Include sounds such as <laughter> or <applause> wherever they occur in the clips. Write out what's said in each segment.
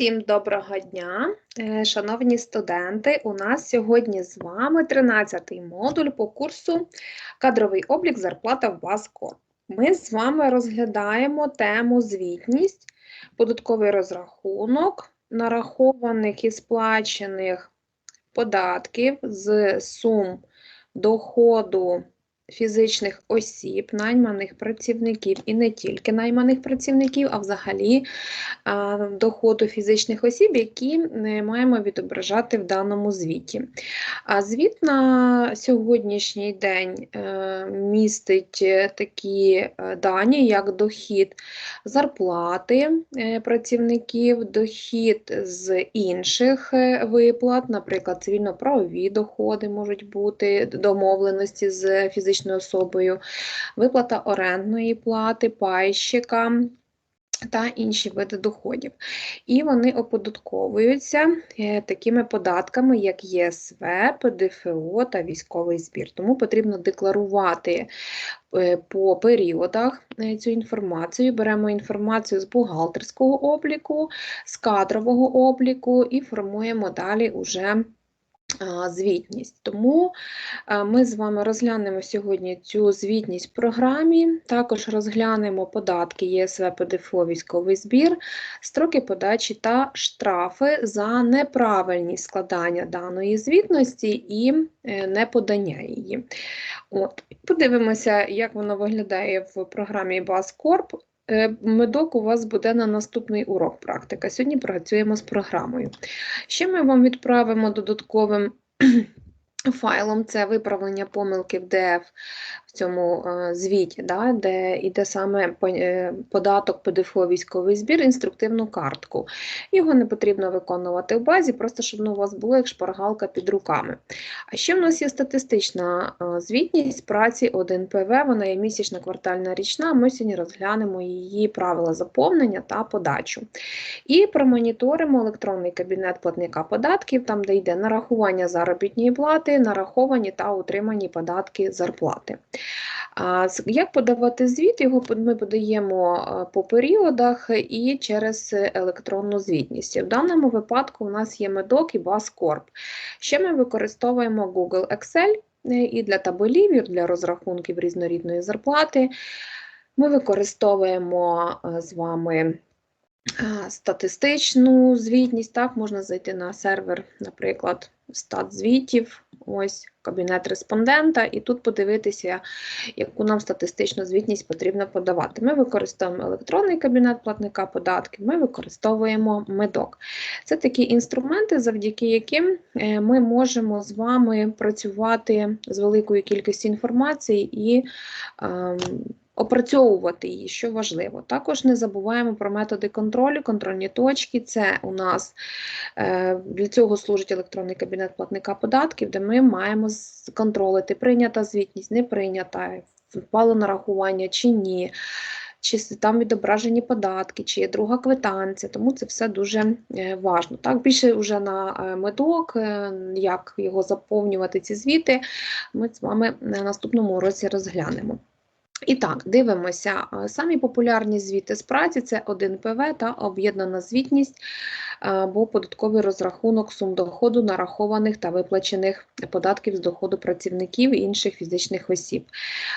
Усім доброго дня, Е, шановні студенти. У нас сьогодні з вами 13-й модуль по курсу Кадровий облік зарплата в Баскор. Ми з вами розглядаємо тему звітність, податковий розрахунок, нарахованих і сплачених податків з сум доходу фізичних осіб, найманих працівників і не тільки найманих працівників, а взагалі доходу фізичних осіб, які не маємо відображати в даному звіті. А звіт на сьогоднішній день е, містить е, такі е, дані, як дохід зарплати працівників, дохід з інших виплат, наприклад, цивільно-правові доходи можуть бути, домовленості з фізичною особою, виплата орендної плати, пайщика. Та інші види доходів. І вони оподатковуються е, такими податками, як ЄСВ, ПДФО та військовий збір. Тому потрібно декларувати е, по періодах е, цю інформацію. Беремо інформацію з бухгалтерського обліку, з кадрового обліку і формуємо далі уже звітність. Тому ми з вами розглянемо сьогодні цю звітність в програмі, також розглянемо податки ЄСВ, ПДФО, військовий збір, строки подачі та штрафи за неправильність складання даної звітності і е, неподання її. От. Подивимося, як воно виглядає в програмі BASCorp. Е, Медок у вас буде на наступний урок практика. Сьогодні працюємо з програмою. Ще ми вам відправимо додатковим <clears throat> файлом це виправлення помилки в в цьому е, звіті, да, де йде саме е, податок ПДФО військовий збір, інструктивну картку. Його не потрібно виконувати в базі, просто щоб воно у вас було як шпаргалка під руками. А ще в нас є статистична е, звітність праці 1 ПВ, вона є місячна, квартальна, річна. Ми сьогодні розглянемо її правила заповнення та подачу. І промоніторимо електронний кабінет платника податків, там де йде нарахування заробітної плати, нараховані та утримані податки зарплати. Як подавати звіт? Його ми подаємо по періодах і через електронну звітність. В даному випадку у нас є медок і Баскорп. Ще ми використовуємо Google Excel е, і для табелів, і для розрахунків різнорідної зарплати. Ми використовуємо е, з вами статистичну звітність. Так, можна зайти на сервер, наприклад, статзвітів, ось кабінет респондента, і тут подивитися, яку нам статистичну звітність потрібно подавати. Ми використовуємо електронний кабінет платника податків, ми використовуємо медок. Це такі інструменти, завдяки яким е, ми можемо з вами працювати з великою кількістю інформації і ем, опрацьовувати її, що важливо. Також не забуваємо про методи контролю, контрольні точки. Це у нас е, для цього служить електронний кабінет платника податків, де ми маємо контролити, прийнята звітність, не прийнята, впало нарахування чи ні. Чи там відображені податки, чи є друга квитанція, тому це все дуже е, важно. Так, більше вже на е, медок, як його заповнювати, ці звіти, ми з вами на наступному уроці розглянемо. І так, дивимося. Самі популярні звіти з праці це 1 ПВ та об'єднана звітність або податковий розрахунок сум доходу нарахованих та виплачених податків з доходу працівників і інших фізичних осіб.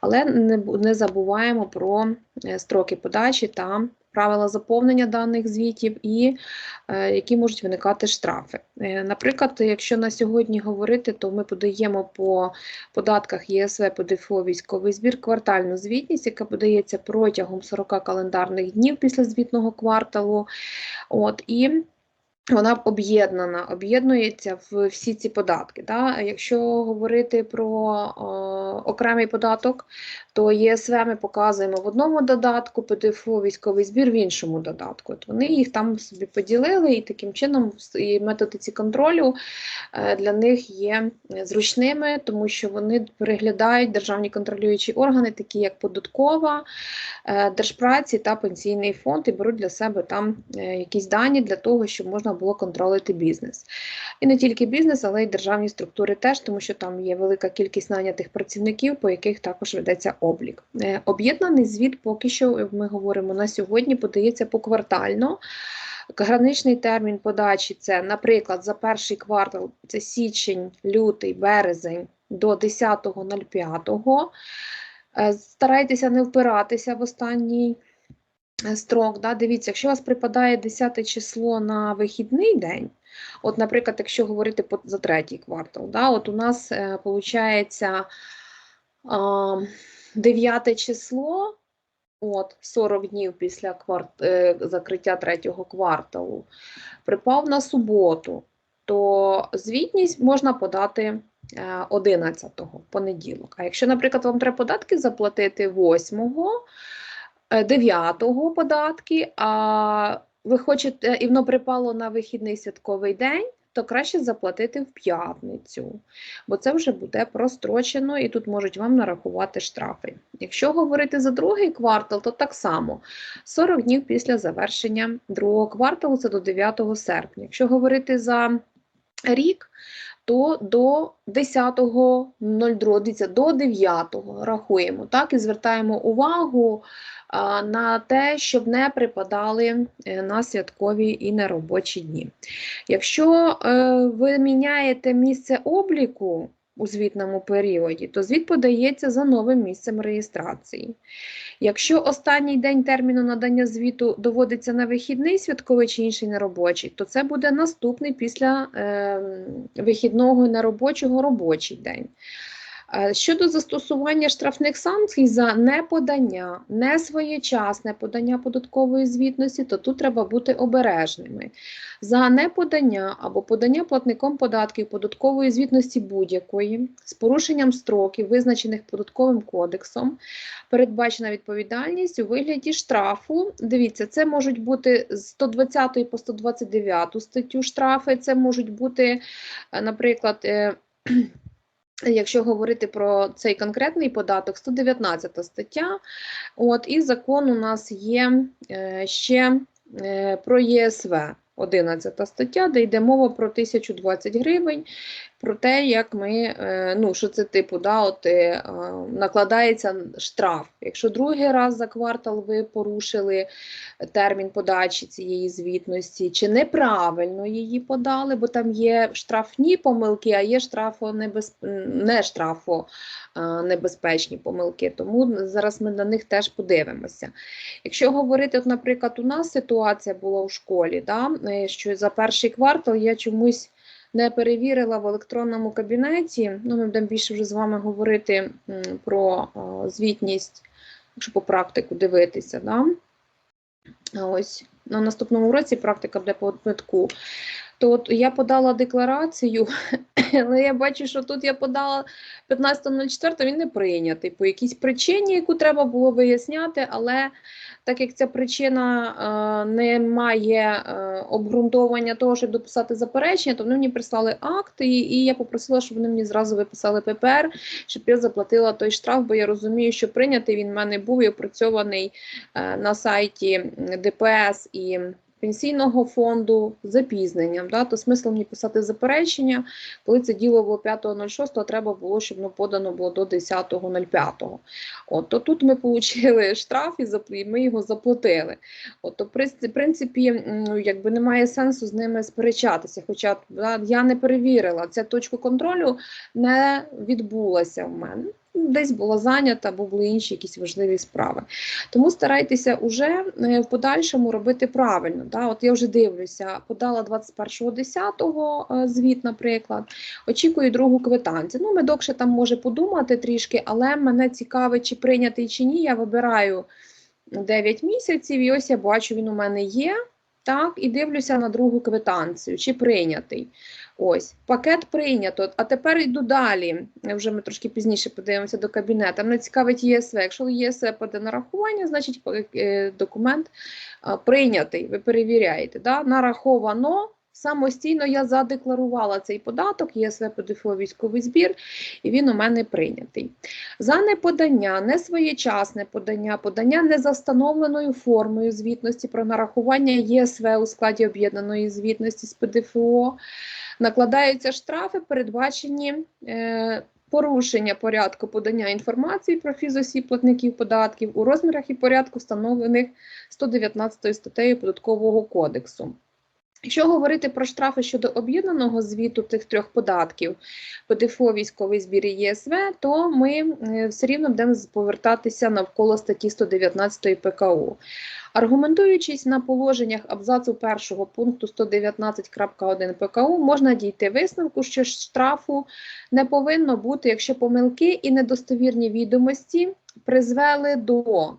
Але не, забуваємо про е, строки подачі та правила заповнення даних звітів і е, які можуть виникати штрафи. Е, Наприклад, якщо на сьогодні говорити, то ми подаємо по податках ЄСВ, ПДФО, військовий збір, квартальну звітність, яка подається протягом 40 календарних днів після звітного кварталу. От, і вона об'єднана, об'єднується в всі ці податки. Да? Якщо говорити про о, окремий податок, то ЄСВ ми показуємо в одному додатку, ПДФО, військовий збір в іншому додатку. От вони їх там собі поділили, і таким чином і методи ці контролю е, для них є зручними, тому що вони переглядають державні контролюючі органи, такі як податкова, е, держпраці та пенсійний фонд, і беруть для себе там е, якісь дані для того, щоб можна було контролити бізнес. І не тільки бізнес, але й державні структури теж, тому що там є велика кількість нанятих працівників, по яких також ведеться облік. Е, Об'єднаний звіт поки що ми говоримо на сьогодні, подається поквартально. Граничний термін подачі це, наприклад, за перший квартал це січень, лютий, березень до 10.05. Е, Старайтеся не впиратися в останній е, строк. Да? Дивіться, якщо у вас припадає 10 число на вихідний день, от, наприклад, якщо говорити за третій квартал, да? от у нас виходить 9 число, от 40 днів після кварт... е, закриття третього кварталу, припав на суботу, то звітність можна подати 11-го, понеділок. А якщо, наприклад, вам треба податки заплатити 8-го, 9-го податки, а ви хочете, і воно припало на вихідний святковий день, то краще заплатити в п'ятницю, бо це вже буде прострочено і тут можуть вам нарахувати штрафи. Якщо говорити за другий квартал, то так само 40 днів після завершення другого кварталу, це до 9 серпня. Якщо говорити за рік, то до 10.02, дивіться, до 9-го рахуємо, так, і звертаємо увагу на те, щоб не припадали е, на святкові і на робочі дні. Якщо е, ви міняєте місце обліку у звітному періоді, то звіт подається за новим місцем реєстрації. Якщо останній день терміну надання звіту доводиться на вихідний святковий чи інший неробочий, то це буде наступний після е, вихідного і неробочого робочий день. Е, Щодо застосування штрафних санкцій за неподання, несвоєчасне подання податкової звітності, то тут треба бути обережними. За неподання або подання платником податків податкової звітності будь-якої з порушенням строків, визначених податковим кодексом, передбачена відповідальність у вигляді штрафу. Дивіться, це можуть бути з 120 по 129 статтю штрафи, це можуть бути, е, наприклад, е, <clears throat> Якщо говорити про цей конкретний податок, 119 стаття. От, і закон у нас є е, ще про ЄСВ, 11 стаття, де йде мова про 1020 гривень, про те, як ми, е, ну, що це типу, да, от, е, е, накладається штраф. Якщо другий раз за квартал ви порушили термін подачі цієї звітності, чи неправильно її подали, бо там є штрафні помилки, а є штрафонебез... не штрафонебезпечні помилки. Тому зараз ми на них теж подивимося. Якщо говорити, от, наприклад, у нас ситуація була у школі, да, що за перший квартал я чомусь не перевірила в електронному кабінеті. Ну, ми будемо більше вже з вами говорити про звітність, якщо по практику дивитися. Да? Ось на наступному році практика буде по квитку. То от я подала декларацію, <coughs> але я бачу, що тут я подала 15.04, він не прийнятий по якійсь причині, яку треба було виясняти, але так як ця причина е, не має е, обґрунтовування того, щоб дописати заперечення, то вони мені прислали акт, і, і я попросила, щоб вони мені зразу виписали ППР, щоб я заплатила той штраф, бо я розумію, що прийнятий він в мене був і опрацьований е, на сайті ДПС і пенсійного фонду запізненням. Да? То смисл мені писати заперечення, коли це діло було 5.06, а треба було, щоб воно подано було до 10.05. От, то тут ми отримали <laughs> штраф і ми його заплатили. От, то, в принципі- ну, якби немає сенсу з ними сперечатися. Хоча да, я не перевірила, ця точка контролю не відбулася в мене. Десь була зайнята, або були інші якісь важливі справи. Тому старайтеся уже е, в подальшому робити правильно. Да? От я вже дивлюся, подала 21.10 е, звіт, наприклад, очікую другу квитанцію. Ну, медок ще там може подумати трішки, але мене цікавить, чи прийнятий чи ні. Я вибираю 9 місяців, і ось я бачу, він у мене є. Так, і дивлюся на другу квитанцію, чи прийнятий. Ось, пакет прийнято. А тепер йду далі. Вже ми трошки пізніше подивимося до кабінету. Мене цікавить ЄСВ. Якщо ЄСВ поде нарахування, значить е, документ прийнятий. Ви перевіряєте. Да? Нараховано. Самостійно я задекларувала цей податок, ЄСВ ПДФО військовий збір, і він у мене прийнятий. За неподання, несвоєчасне подання, подання не за встановленою формою звітності про нарахування ЄСВ у складі об'єднаної звітності з ПДФО, накладаються штрафи, передбачені е, порушення порядку подання інформації про фізосіб платників податків у розмірах і порядку, встановлених 119 статтею Податкового кодексу. Якщо говорити про штрафи щодо об'єднаного звіту тих трьох податків ПДФО, військовий збір і ЄСВ, то ми е, все рівно будемо повертатися навколо статті 119 ПКУ. Аргументуючись на положеннях абзацу першого пункту 119.1 ПКУ, можна дійти висновку, що штрафу не повинно бути, якщо помилки і недостовірні відомості призвели до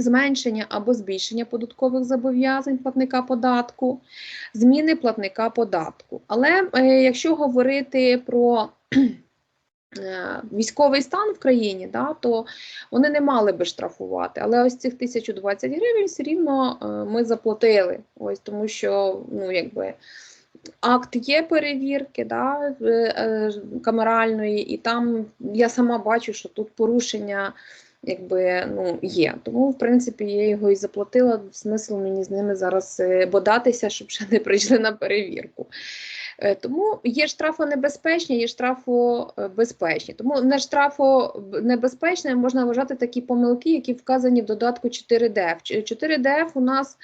зменшення або збільшення податкових зобов'язань платника податку, зміни платника податку. Але е, якщо говорити про е, військовий стан в країні, да, то вони не мали би штрафувати. Але ось цих 1020 гривень все рівно е, ми заплатили. Ось тому що ну, якби. Акт є перевірки да, камеральної, і там я сама бачу, що тут порушення якби ну є. Тому, в принципі, я його і заплатила. Смисл мені з ними зараз е, бодатися, щоб ще не прийшли на перевірку. Е, Тому є штрафонебезпечні, є штрафобезпечні. Тому не штрафонебезпечними можна вважати такі помилки, які вказані в додатку 4ДФ. 4ДФ у нас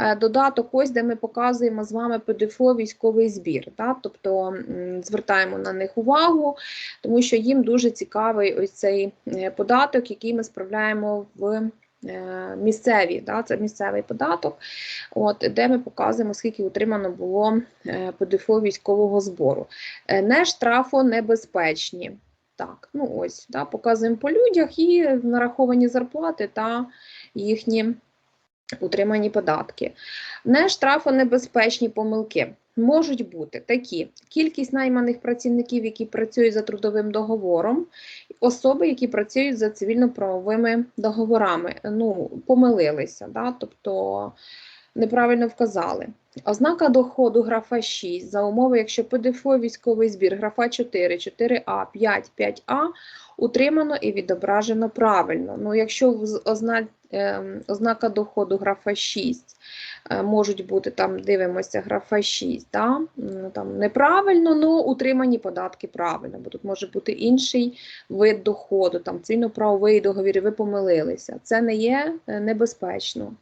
е, додаток, ось де ми показуємо з вами ПДФО військовий збір. Так? Тобто звертаємо на них увагу, тому що їм дуже цікавий ось цей е, податок, який ми справляємо в. Е, Місцеві, да, це місцевий податок, от, де ми показуємо, скільки утримано було е, ПДФО військового збору. Е, Не штрафонебезпечні. Так, ну ось, да, показуємо по людях і нараховані зарплати та їхні утримані податки. Не штрафонебезпечні помилки. Можуть бути такі: кількість найманих працівників, які працюють за трудовим договором, особи, які працюють за цивільно-правовими договорами. Ну, помилилися, да? тобто неправильно вказали. Ознака доходу графа 6 за умови, якщо ПДФО військовий збір графа 4, 4А, 5, 5А утримано і відображено правильно. Ну, якщо ем, ознака доходу графа 6 е, можуть бути там, дивимося, графа 6, да? м, там неправильно, ну утримані податки правильно, бо тут може бути інший вид доходу, там цивільно-правовий договір, ви помилилися. Це не є е, небезпечно.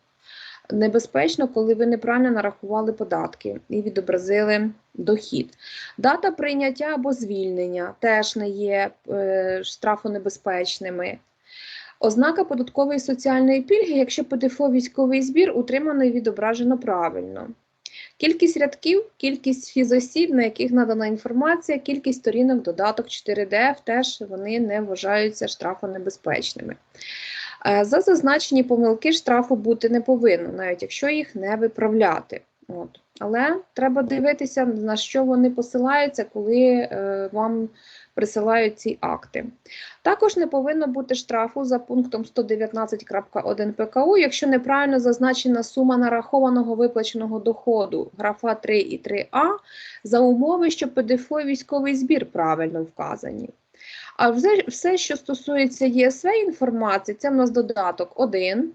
Небезпечно, коли ви неправильно нарахували податки і відобразили дохід. Дата прийняття або звільнення теж не є е, штрафонебезпечними. Ознака податкової соціальної пільги, якщо ПДФО військовий збір утримано і відображено правильно. Кількість рядків, кількість фізосіб, на яких надана інформація, кількість сторінок, додаток 4DF теж вони не вважаються штрафонебезпечними. Е, За зазначені помилки штрафу бути не повинно, навіть якщо їх не виправляти. От. Але треба дивитися, на що вони посилаються, коли е, вам присилають ці акти. Також не повинно бути штрафу за пунктом 119.1 ПКУ, якщо неправильно зазначена сума нарахованого виплаченого доходу графа 3 і 3А за умови, що ПДФО і військовий збір правильно вказані. А все, все, що стосується ЄСВ інформації, це в нас додаток 1.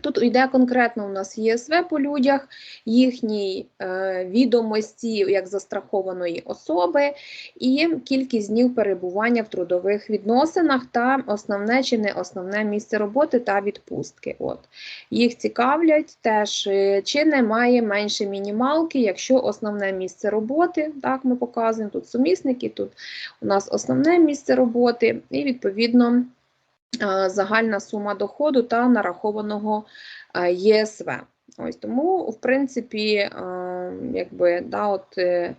Тут йде конкретно у нас ЄСВ по людях, їхні е, відомості як застрахованої особи і кількість днів перебування в трудових відносинах та основне чи не основне місце роботи та відпустки. От. Їх цікавлять теж, е, чи немає менше мінімалки, якщо основне місце роботи, так ми показуємо, тут сумісники, тут у нас основне місце роботи, і відповідно загальна сума доходу та нарахованого е, ЄСВ. Ось тому, в принципі, е, якби да, от. е,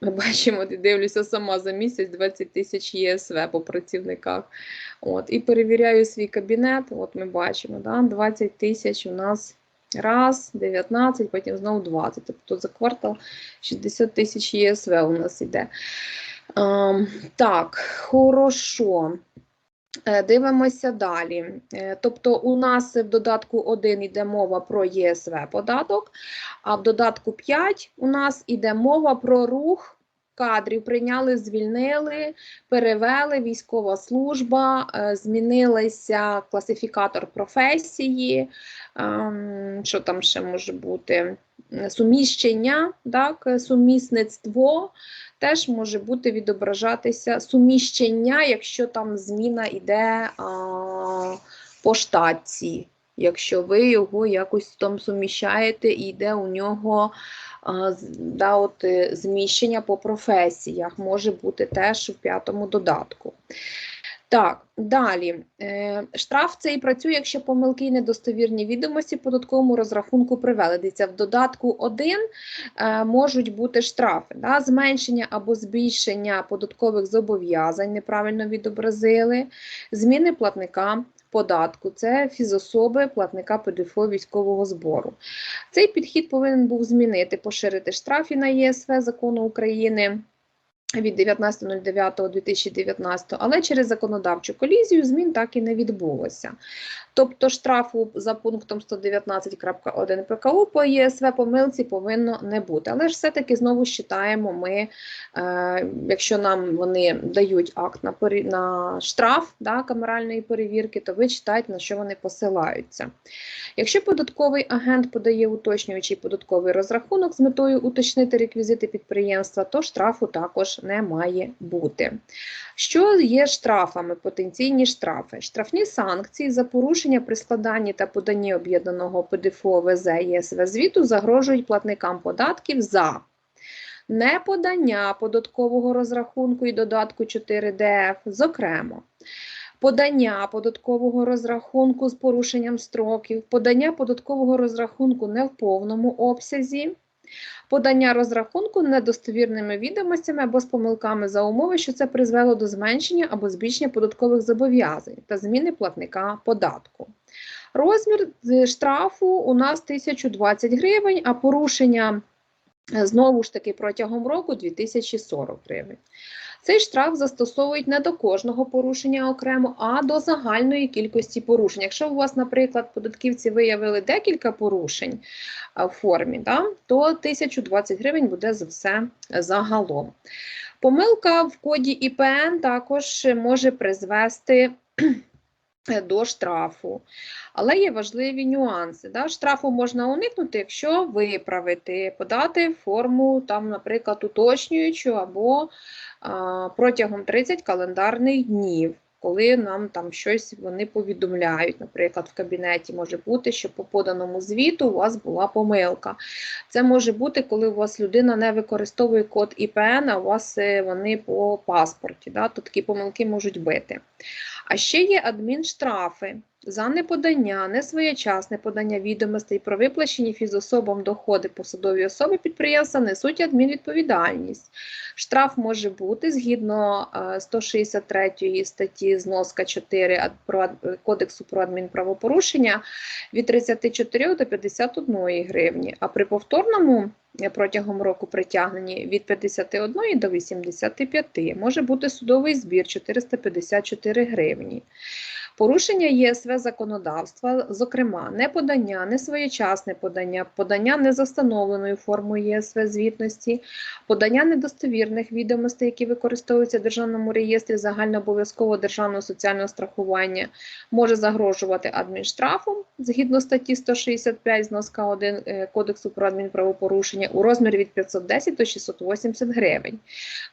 Ми <laughs> бачимо, дивлюся сама за місяць 20 тисяч ЄСВ по працівниках. От, і перевіряю свій кабінет. От ми бачимо, да, 20 тисяч у нас раз, 19, потім знову 20. Тобто за квартал 60 тисяч ЄСВ у нас іде. Ем, так, хорошо. Е, Дивимося далі. Е, Тобто, у нас в додатку 1 йде мова про ЄСВ податок, а в додатку 5 у нас йде мова про рух кадрів прийняли, звільнили, перевели, військова служба, е, змінилися класифікатор професії, ем, що там ще може бути? Суміщення, так, сумісництво теж може бути відображатися суміщення, якщо там зміна йде по штатці. Якщо ви його якось там суміщаєте і йде у нього да, от, зміщення по професіях, може бути теж в п'ятому додатку. Так, далі. Е, штраф цей працює, якщо помилки і недостовірні відомості податковому розрахунку привели. В додатку 1 е, можуть бути штрафи, да, зменшення або збільшення податкових зобов'язань, неправильно відобразили, зміни платника податку, це фізособи платника ПДФО військового збору. Цей підхід повинен був змінити, поширити штрафи на ЄСВ закону України від 19.09.2019, але через законодавчу колізію змін так і не відбулося. Тобто штрафу за пунктом 119.1 ПКУ по ЄСВ помилці повинно не бути. Але ж все-таки знову считаємо ми, е, якщо нам вони дають акт на, пері- на штраф да, камеральної перевірки, то ви читаєте, на що вони посилаються. Якщо податковий агент подає уточнюючий податковий розрахунок з метою уточнити реквізити підприємства, то штрафу також не має бути. Що є штрафами, потенційні штрафи? Штрафні санкції за порушення при складанні та поданні об'єднаного ПДФО ВЗ ЄСВ звіту загрожують платникам податків за неподання податкового розрахунку і додатку 4 ДФ, зокрема, подання податкового розрахунку з порушенням строків, подання податкового розрахунку не в повному обсязі, подання розрахунку недостовірними відомостями або з помилками за умови, що це призвело до зменшення або збільшення податкових зобов'язань та зміни платника податку. Розмір е, штрафу у нас 1020 гривень, а порушення е, знову ж таки протягом року 2040 гривень. Цей штраф застосовують не до кожного порушення окремо, а до загальної кількості порушень. Якщо у вас, наприклад, податківці виявили декілька порушень в формі, да, то 1020 гривень буде за все загалом. Помилка в коді ІПН також може призвести до штрафу. Але є важливі нюанси. Да? Штрафу можна уникнути, якщо виправити, подати форму, там, наприклад, уточнюючу або а, протягом 30 календарних днів, коли нам там щось вони повідомляють. Наприклад, в кабінеті може бути, що по поданому звіту у вас була помилка. Це може бути, коли у вас людина не використовує код ІПН, а у вас е, вони по паспорті. Да? То такі помилки можуть бити. А ще є адмінштрафи за неподання, несвоєчасне подання відомостей про виплачені фізособам доходи посадові особи підприємства несуть адмінвідповідальність. Штраф може бути згідно е, 163 статті зноска 4 ад- про ад- Кодексу про адмінправопорушення від 34 до 51 гривні, а при повторному е, протягом року притягненні від 51 до 85 може бути судовий збір 454 гривні. Порушення ЄСВ законодавства, зокрема, неподання, несвоєчасне подання, подання не за формою ЄСВ звітності, подання недостовірних відомостей, які використовуються в Державному реєстрі загальнообов'язкового державного соціального страхування, може загрожувати адмінштрафом згідно статті 165 зноска 1 е, Кодексу про адмінправопорушення у розмірі від 510 до 680 гривень.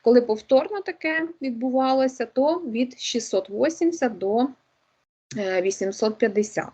Коли повторно таке відбувалося, то від 680 до 850.